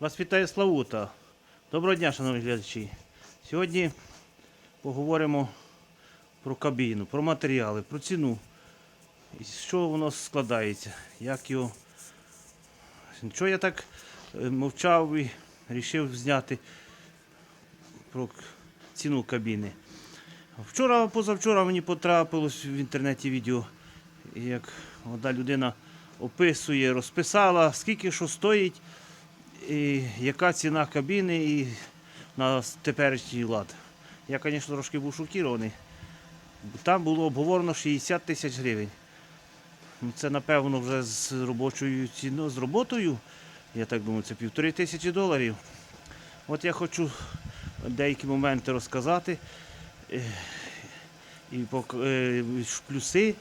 Вас вітає Славута. Доброго дня, шановні глядачі. Сьогодні поговоримо про кабіну, про матеріали, про ціну. З чого воно складається, як його. Чого я так е, мовчав і вирішив зняти про ціну кабіни. Вчора, позавчора мені потрапилось в інтернеті відео, як одна людина описує, розписала, скільки що стоїть, і яка ціна кабіни і на теперішній лад. Я, звісно, трошки був шокірований. Там було обговорено 60 тисяч гривень. Ну, Це, напевно, вже з робочою ціною, з роботою, я так думаю, це півтори тисячі доларів. От я хочу деякі моменти розказати. І е, плюси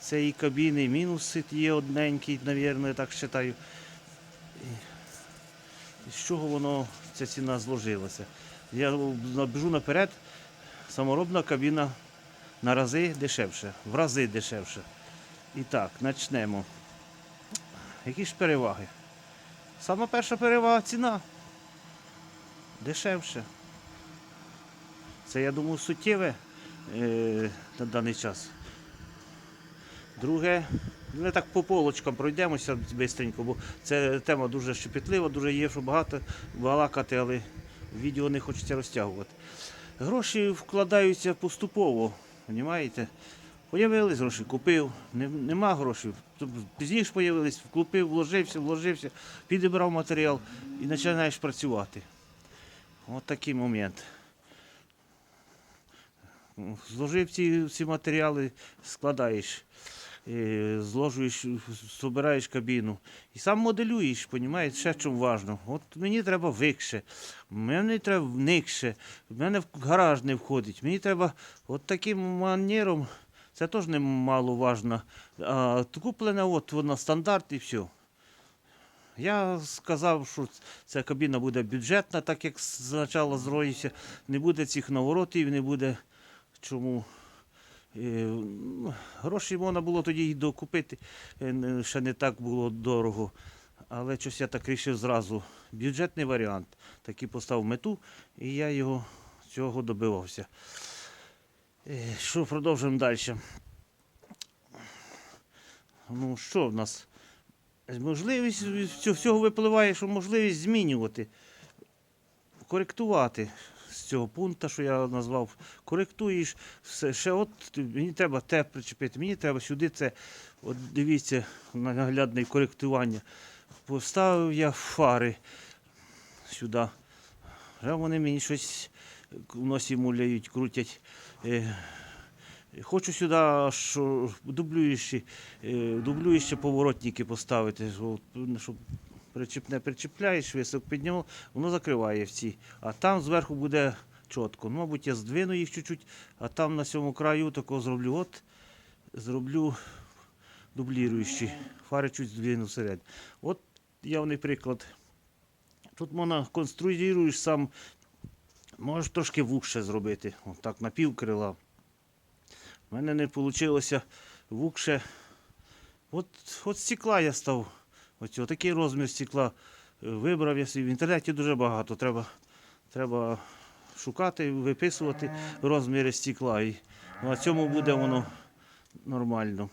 цієї кабіни, мінуси є одненькі, мабуть, я так вважаю. З чого воно, ця ціна зложилася. Я набіжу наперед, саморобна кабіна на рази дешевше, в рази дешевше. І так, почнемо. Які ж переваги? Сама перша перевага ціна. Дешевше. Це, я думаю, суттєве е, на даний час. Друге, ми так по полочкам пройдемося швидко, бо це тема дуже щепетлива, дуже є, що багато балакати, але відео не хочеться розтягувати. Гроші вкладаються поступово, розумієте? Появились гроші, купив, нема грошей. Пізніше появились, купив, вложився, вложився, підібрав матеріал і починаєш працювати. От такий момент. Зложив ці, ці матеріали, складаєш, зложуєш, збираєш кабіну. І сам моделюєш, розумієш, ще чому важливо. От мені треба викше, мені треба вникше, в мене в гараж не входить. Мені треба от таким манером, це теж немало важно. А, куплене от воно стандарт і все. Я сказав, що ця кабіна буде бюджетна, так як спочатку зроївся. Не буде цих наворотів, не буде чому. Гроші можна було тоді й докупити, е, ще не так було дорого. Але щось я так вирішив зразу. Бюджетний варіант. Такий поставив мету, і я його цього добивався. Е, Що продовжуємо далі? Ну, що в нас? Можливість всього випливає, що можливість змінювати, коректувати цього пункту, що я назвав, коректуєш все. Ще от мені треба те причепити, мені треба сюди це. От дивіться, наглядне коректування. Поставив я фари сюди. Вже вони мені щось в носі муляють, крутять. Е, Хочу сюди дублюючі, е, дублюючі поворотники поставити, щоб причіпне причіпляєш, висок підняв, воно закриває всі. А там зверху буде чітко. Ну, мабуть, я здвину їх чуть-чуть, а там на цьому краю такого зроблю. От зроблю дубліруючі. Фари чуть здвину всередину. От явний приклад. Тут можна конструюєш сам, можеш трошки вужче зробити. Отак, на пів крила. У мене не вийшло вукше. От, от стекла я став. Ось такий розмір стекла. Е, Вибрав я собі. В інтернеті дуже багато. Треба, треба шукати, виписувати розміри стекла. І на цьому буде воно нормально.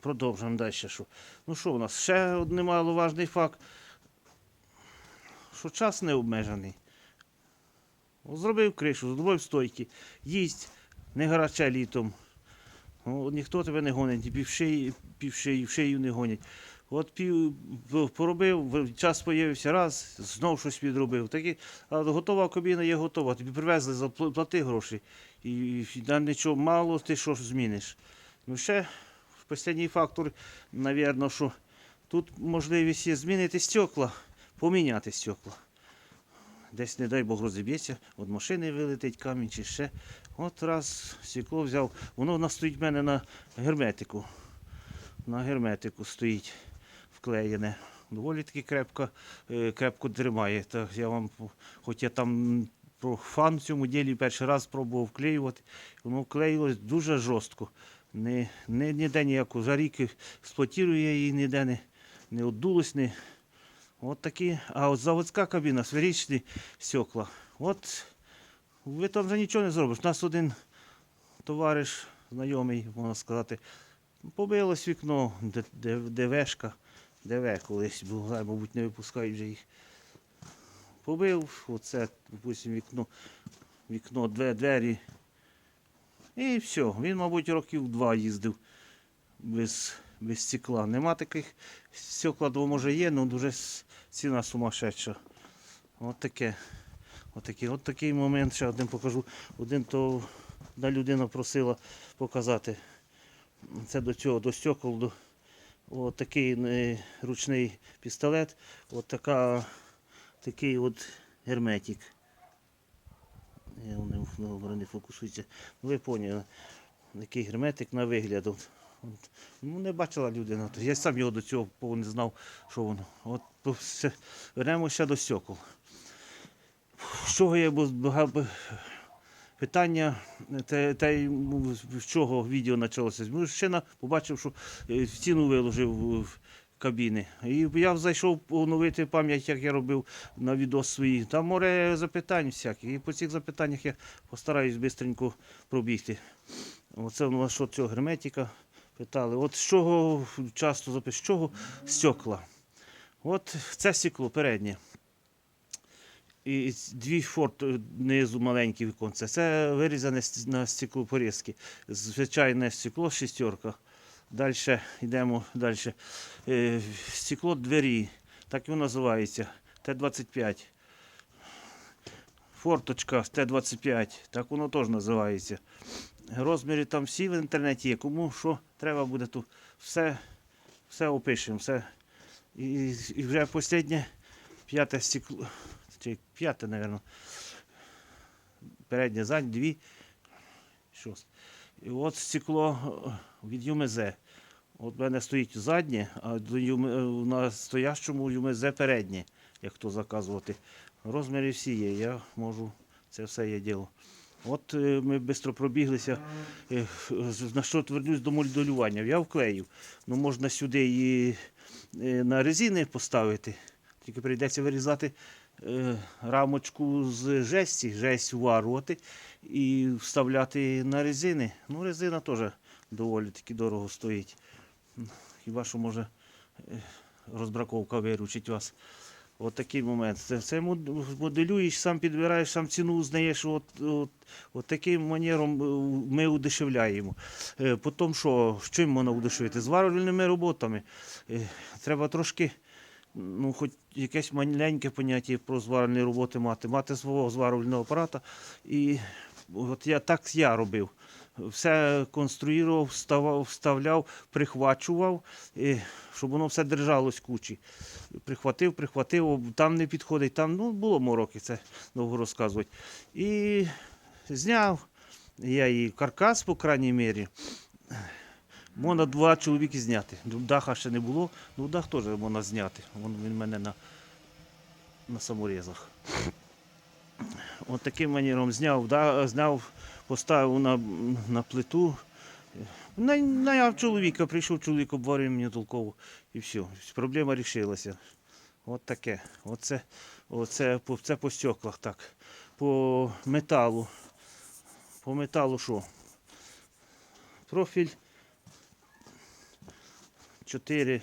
Продовжуємо далі. Що. Ну що у нас? Ще один немаловажний факт, що час не обмежений. Зробив кришу, зробив стойки, їсть, не гаряче літом. Ну, ніхто тебе не гонить, і півшиї, півшиї, в шию не гонять. От пів поробив, час появився раз, знов щось підробив. Такі, а готова кабіна є готова. Тобі привезли, заплати гроші. І, на нічого мало, ти що зміниш. Ну ще останній фактор, мабуть, що тут можливість є змінити стекла, поміняти стекла. Десь, не дай Бог, розіб'ється, від машини вилетить камінь чи ще. От раз стекло взяв. Воно в нас стоїть в мене на герметику. На герметику стоїть вклеєне. Доволі таки крепко, е, крепко тримає. Так я вам, хоч я там про фан в цьому ділі перший раз пробував вклеювати, воно вклеїлось дуже жорстко. Не, не, ніде ніяку за рік я її, ніде не, не оддулось, не, От такі. А от заводська кабіна, сферичні стекла. От ви там вже нічого не зробиш. У нас один товариш, знайомий, можна сказати, побилось вікно, Д- Д- ДВшка, ДВ колись була, мабуть, не випускають вже їх. Побив, оце, допустим, вікно, вікно, две- двері. І все. Він, мабуть, років два їздив без, без стекла. Нема таких стекла, може є, але дуже ціна сумасшедша. От таке. От такий, от такий момент, ще один покажу. Один то одна людина просила показати. Це до цього, до стекол, до от такий е, ручний пістолет, от така, такий от герметик. Я не, добре не фокусується. Ну, ви поняли. Такий герметик на вигляд. От. От. Ну, не бачила людина. Я сам його до цього не знав, що воно. От все. Вернемося до стекол. З чого я питання, те, те, ну, з чого відео почалося. Мужчина побачив, що е, стіну виложив в кабіни. І я зайшов оновити пам'ять, як я робив на відос свої. Там море запитань всяких. І по цих запитаннях я постараюсь швидко пробігти. Оце у що цього герметика питали. От з чого часто запис, з чого стекла. От це стекло переднє. І дві форт е, знизу маленькі віконця. Це вирізане на стекло порізки. Звичайне стекло шістерка. Далі йдемо далі. Е, стекло двері. Так воно називається. Т-25. Форточка Т-25. Так воно теж називається. Розміри там всі в інтернеті є. Кому що треба буде тут. Все, все опишемо. Все. І, і вже останнє п'яте стекло. Чи п'яте, мабуть. Переднє, заднє, дві. Шост. І от стекло е, від ЮМЗ. От в мене стоїть заднє, а е, на стоящому ЮМЗ переднє, як хто заказувати. Розміри всі є, я можу це все є діло. От е, ми швидко пробіглися. На що вернусь до модулювання. Я вклеїв. Ну можна сюди е, на резини поставити. Тільки прийдеться вирізати рамочку з жесті, жесть варувати і вставляти на резини. Ну, резина теж доволі таки дорого стоїть. Хіба що може е, розбраковка виручить вас. От такий момент. Це, це моделюєш, сам підбираєш, сам ціну узнаєш. От, от, от таким манером е, ми удешевляємо. Е, Потім що, з чим можна удешевити? Зварювальними роботами. Е, Треба трошки, ну, хоч якесь маленьке поняття про зварювальні роботи мати, мати свого зварювального апарата. І от я так я робив. Все конструював, вставав, вставляв, прихвачував, е, щоб воно все держалось кучі. Прихватив, прихватив, там не підходить, там ну, було мороки, це довго розказувати. І зняв я її каркас, по крайній мірі. Можна два чоловіки зняти. Даха ще не було, ну дах теж можна зняти. Він в мене на, на саморізах. От таким манером зняв, да, зняв, поставив на, на плиту. На- Найняв чоловіка, прийшов чоловік, обварив мені толково і все. Проблема вирішилася. От таке. Оце, оце, це по стеклах так. По металу. По металу що? Профіль 4,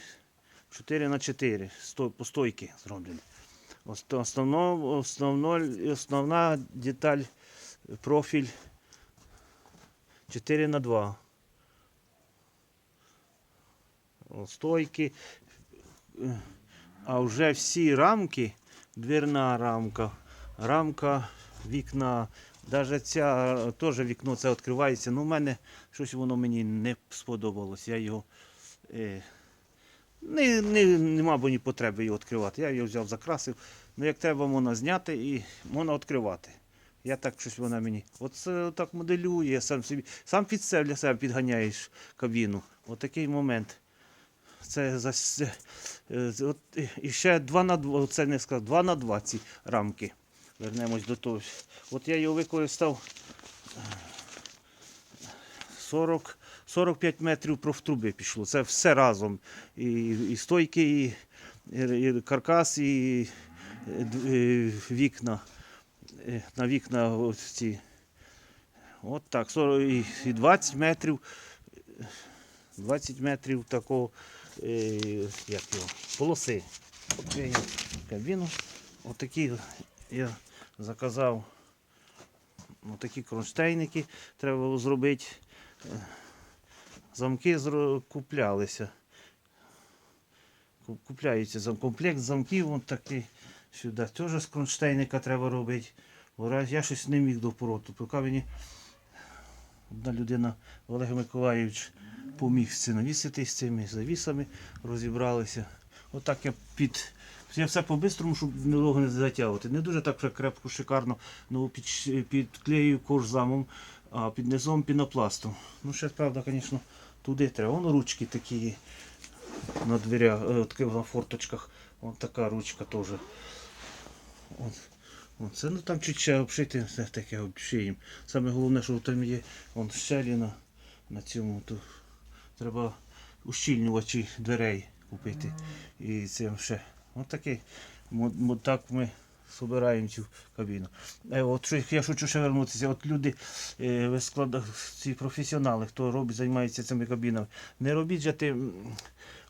4 на 4 сто, по стойки зроблені. Ост- Основно, основно, основна деталь профіль 4 на 2. Стойки. А вже всі рамки, дверна рамка, рамка вікна, навіть ця теж вікно це відкривається. Ну, в мене щось воно мені не сподобалось. Я його е, не, не, нема бо ні потреби його відкривати. Я його взяв, закрасив. Ну, як треба, можна зняти і можна відкривати. Я так щось вона мені. От так моделює, сам собі, сам під себе для себе підганяєш кабіну. От такий момент. Це за е, от, і- ще 2 на 2, це не сказав, 2 на 2 ці рамки. Вернемось до того. От я його використав е, 40, 45 метрів профтруби пішло. Це все разом. І, і стойки, і і, і каркас, і е, е, вікна. Е, На вікна ці. От так, 40 і- і 20 метрів. 20 метрів такого е, як його, полоси. От я кабіну. Отакі я заказав. Отакі кронштейники треба було зробити. Замки куплялися. Купляються зам... комплект замків, от такий сюди. Теж з кронштейника треба робити. Я щось не міг до пороту. Поки мені одна людина, Олег Миколаївич, поміг навісити з цими завісами, розібралися. Отак я під. Я все по-бистрому, щоб ногу не затягувати. Не дуже так крепко, шикарно. Ну, під, підклею кожзамом, а під низом пінопластом. Ну, ще, правда, звісно, туди треба. Воно ручки такі на дверях, е, на форточках. Ось така ручка теж. От. От, це ну там чуть ще обшити, все таке обшиємо. Саме головне, що там є вон щеліна на цьому. То треба ущільнювачі дверей купити. І це ще. Мо- мо- Так ми збираємо цю кабіну. Е, от я хочу ще вернутися. От люди е, в складах, ці професіонали, хто робить, займається цими кабінами, не робіть же тим.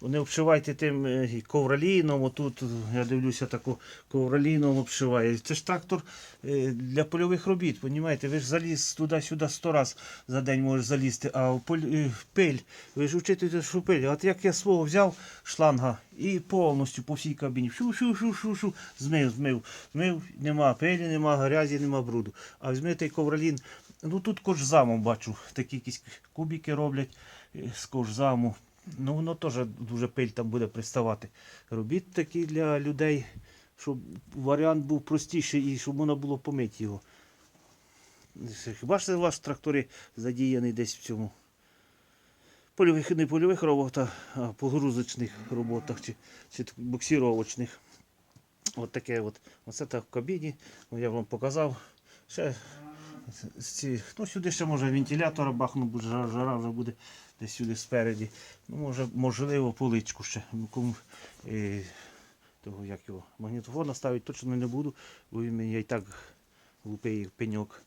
Не обшивайте тим е, ковроліном, отут я дивлюся, таку ковроліном обшиває. Це ж трактор е, для польових робіт, понімаєте? Ви ж заліз туди-сюди сто раз за день можеш залізти, а в е, пиль, ви ж вчитуєте, що пиль. От як я свого взяв шланга і повністю по всій кабіні, шу-шу-шу-шу-шу, змив, змив, змив, нема пилі, нема грязі, нема бруду. А візьми той ковролін, ну тут кожзамом бачу, такі якісь кубики роблять з кожзаму. Ну, воно теж дуже пиль там буде приставати. Робіть такі для людей, щоб варіант був простіший і щоб можна було помити його. Хіба ж ваш трактори задіяний десь в цьому? Польових, не польових роботах, а погрузочних роботах чи, чи буксировочних. От таке от. Оце так в кабіні. Ну, Я вам показав. Ще ці, ну, сюди ще може вентилятора бахну, бо жара, жара вже буде десь сюди спереді. Ну, може, можливо, поличку ще. Ну, е, того, як його, магнітофона ставити точно не буду, бо він мені і так глупий пеньок.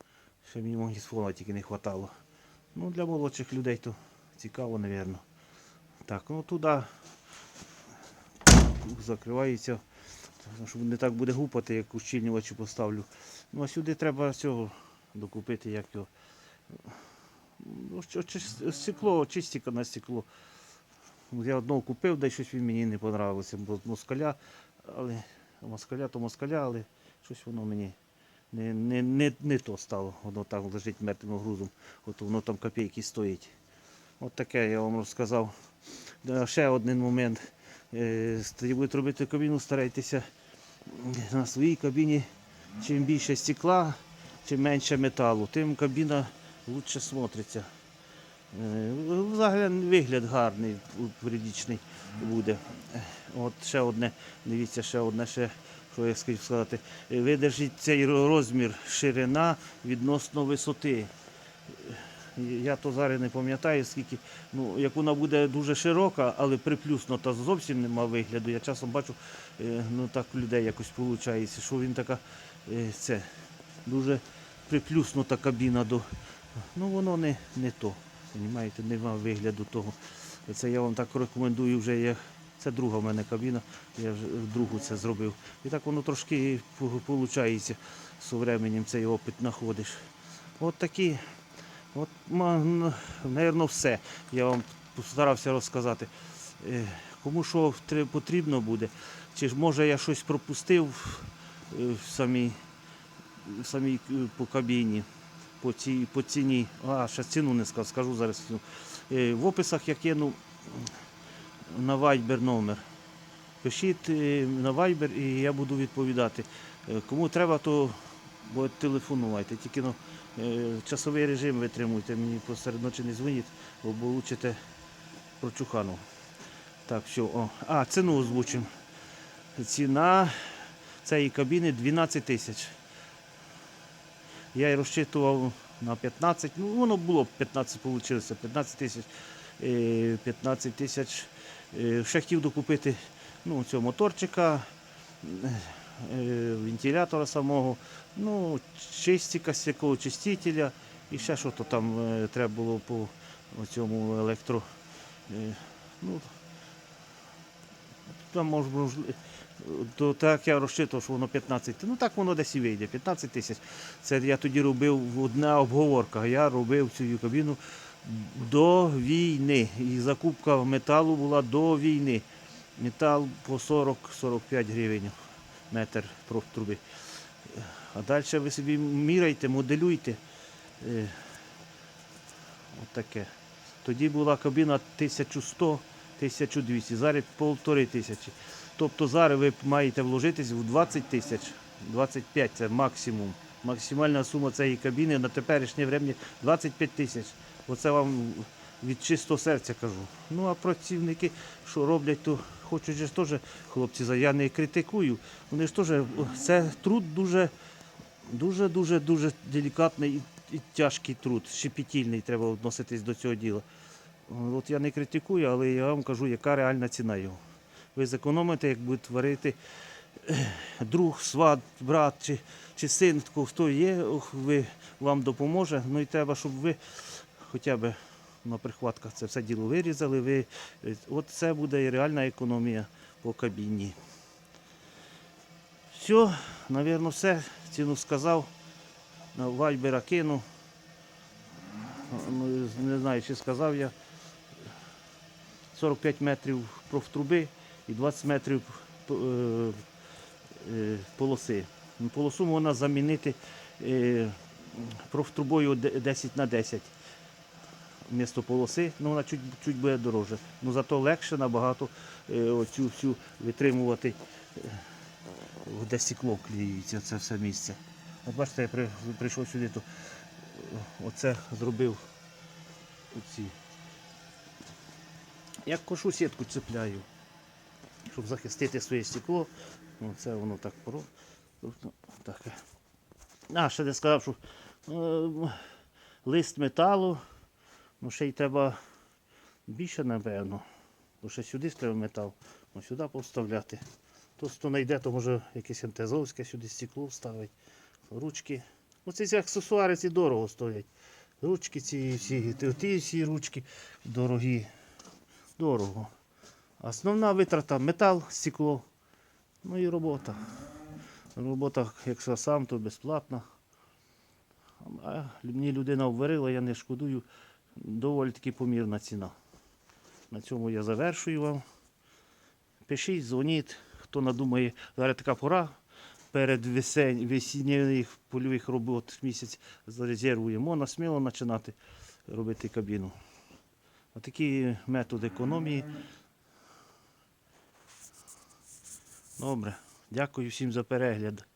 Ще мені магнітофона тільки не вистачало. Ну, для молодших людей то цікаво, мабуть. Так, ну туди закривається, щоб не так буде гупати, як ущільнювачі поставлю. Ну а сюди треба цього докупити, як його. Ну, стекло, чистіка на стекло. Я одного купив, де щось мені не понравилося, бо москаля, але москаля то москаля, але щось воно мені не, не, не, не то стало. Воно там лежить мертвим грузом, от воно там копійки стоїть. От таке я вам розказав. Ще один момент. Е, Тоді будете робити кабіну, старайтеся на своїй кабіні. Чим більше стекла, чим менше металу, тим кабіна краще смотриться. Е, Взагалі вигляд гарний, періодичний буде. От ще одне, дивіться, ще одне, ще, що я скажу сказати. Видержіть цей розмір ширина відносно висоти. Я то зараз не пам'ятаю, скільки, ну, як вона буде дуже широка, але приплюснута зовсім нема вигляду. Я часом бачу, е, ну так у людей якось виходить, що він така е, це, дуже приплюснута кабіна до. Ну воно не, не то. Понімаєте, нема вигляду того. Це я вам так рекомендую вже. Я, це друга в мене кабіна, я вже другу це зробив. І так воно трошки виходить з временем цей опит знаходиш. От такі. От, мабуть, все. Я вам постарався розказати. Е, Кому що потрібно буде, чи ж може я щось пропустив е, в самій, в самій е, по кабіні, по, цій, по ціні. А, ще ціну не скажу, скажу зараз. Е, В описах я кину на Viber номер. Пишіть е, на Viber і я буду відповідати. Е, Кому треба, то бо телефонуйте. Тільки ну, часовий режим витримуйте. Мені посеред ночі не дзвоніть, бо получите прочухану. Так, все. О. А, ціну озвучимо. Ціна цієї кабіни 12 тисяч. Я і розчитував на 15, ну воно було б 15 вийшло, 15 тисяч. Е, 15 тисяч. Е, Ще хотів докупити ну, цього моторчика, е, вентилятора самого, ну, чистика з якого чистителя і ще що то там е, треба було по цьому електро. е, ну, там може то так я розчитував, що воно 15. Ну так воно десь і вийде. 15 тисяч. Це я тоді робив одна обговорка. Я робив цю кабіну до війни. І закупка металу була до війни. Метал по 40-45 гривень метр профтруби. А далі ви собі міряйте, моделюйте. Е, Отаке. Тоді була кабіна 1100-1200, зараз полтори тисячі. Тобто зараз ви маєте вложитись в 20 тисяч, 25 це максимум. Максимальна сума цієї кабіни на теперішнє время 25 тисяч. Оце вам від чистого серця кажу. Ну а працівники, що роблять, то хочуть же теж, хлопці, я не критикую. Вони ж теж, це труд дуже, дуже, дуже, дуже делікатний і, тяжкий труд, щепетільний треба відноситись до цього діла. От я не критикую, але я вам кажу, яка реальна ціна його. Ви зекономите, як буде творити ех, друг, сват, брат чи, чи син, хто- є, ви, вам допоможе. Ну і треба, щоб ви хоча б на прихватках це все діло вирізали. Ви, от це буде і реальна економія по кабіні. Все, напевно, все. Ціну сказав. На вайбера кину. Ну, не знаю, чи сказав я. 45 метрів профтруби і 20 метрів е, е, полоси. Ну, Полосу можна замінити е, профтрубою 10 на 10 вмісто полоси, ну вона чуть, чуть буде дорожче. Ну зато легше набагато оцю всю витримувати, де стекло клеюється, це все місце. От бачите, я при, прийшов сюди, то оце зробив оці. Як кошу сітку цепляю, щоб захистити своє стекло. Ну, це воно так поро. Тобто, так. А, ще не сказав, що е, лист металу. Ну, ще й треба більше, напевно. Бо ще сюди треба метал. Ну, сюди поставляти. То, хто знайде, то може якесь антизовське сюди стекло вставить. Ручки. Оці ці аксесуари ці дорого стоять. Ручки ці всі, ті всі ручки дорогі. Дорого. Основна витрата метал, стекло. Ну і робота. Робота, якщо сам, то безплатна. А мені людина обварила, я не шкодую. Доволі таки помірна ціна. На цьому я завершую вам. Пишіть, дзвоніть, хто надумає. Зараз така пора. Перед весінніх польових робот місяць зарезервуємо. Можна сміло починати робити кабіну. Отакий метод економії. Добре. Дякую всім за перегляд.